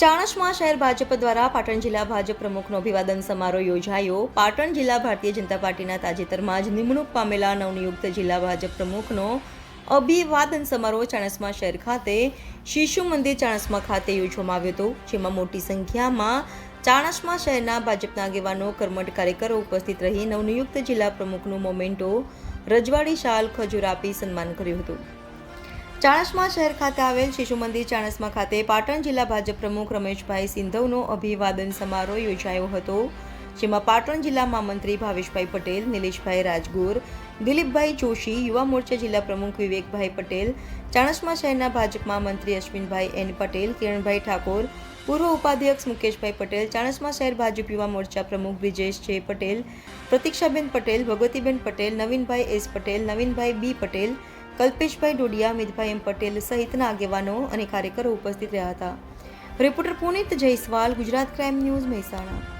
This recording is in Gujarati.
ચાણસ્મા શહેર ભાજપ દ્વારા પાટણ જિલ્લા ભાજપ પ્રમુખનો અભિવાદન સમારોહ યોજાયો. પાટણ જિલ્લા ભારતીય જનતા પાર્ટીના તાજેતરમાં જ નિમણૂક પામેલા નવનિયુક્ત જિલ્લા ભાજપ પ્રમુખનો અભિવાદન સમારોહ ચાણસમા શહેર ખાતે, શિશુ મંદિર ચાણસમા ખાતે યોજવામાં આવ્યો હતો, જેમાં મોટી સંખ્યામાં ચાણસમા શહેરના ભાજપના આગેવાનો, કર્મઠ કાર્યકરો ઉપસ્થિત રહી નવનિયુક્ત જિલ્લા પ્રમુખનું મોમેન્ટો રજવાડી શાલ ખજૂર આપી સન્માન કર્યું હતું. ચાણસ્મા શહેર ખાતે આવેલ શિશુ મંદિર ચાણસમા ખાતે પાટણ જિલ્લા ભાજપ પ્રમુખ રમેશભાઈ સિંધવનો અભિવાદન સમારોહ યોજાયો હતો, જેમાં પાટણ જિલ્લા મહામંત્રી ભાવેશભાઈ પટેલ, નિલેશભાઈ રાજગોર, દિલીપભાઈ જોશી, યુવા મોરચા જિલ્લા પ્રમુખ વિવેકભાઈ પટેલ, ચાણસમા શહેરના ભાજપ મહામંત્રી અશ્વિનભાઈ એન પટેલ, કિરણભાઈ ઠાકોર, પૂર્વ ઉપાધ્યક્ષ મુકેશભાઈ પટેલ, ચાણસમા શહેર ભાજપ યુવા મોરચા પ્રમુખ Brijesh J Patel, Pratikshaben Patel, Bhagwatiben Patel, Navinbhai S Patel, Navinbhai B Patel Kalpeshbhai Dodiya Mitbhai M Patel સહિતના આગેવાનો અને કાર્યકરો ઉપસ્થિત રહ્યા હતા. Reporter Punit Jaiswal, Gujarat crime news Mehsana.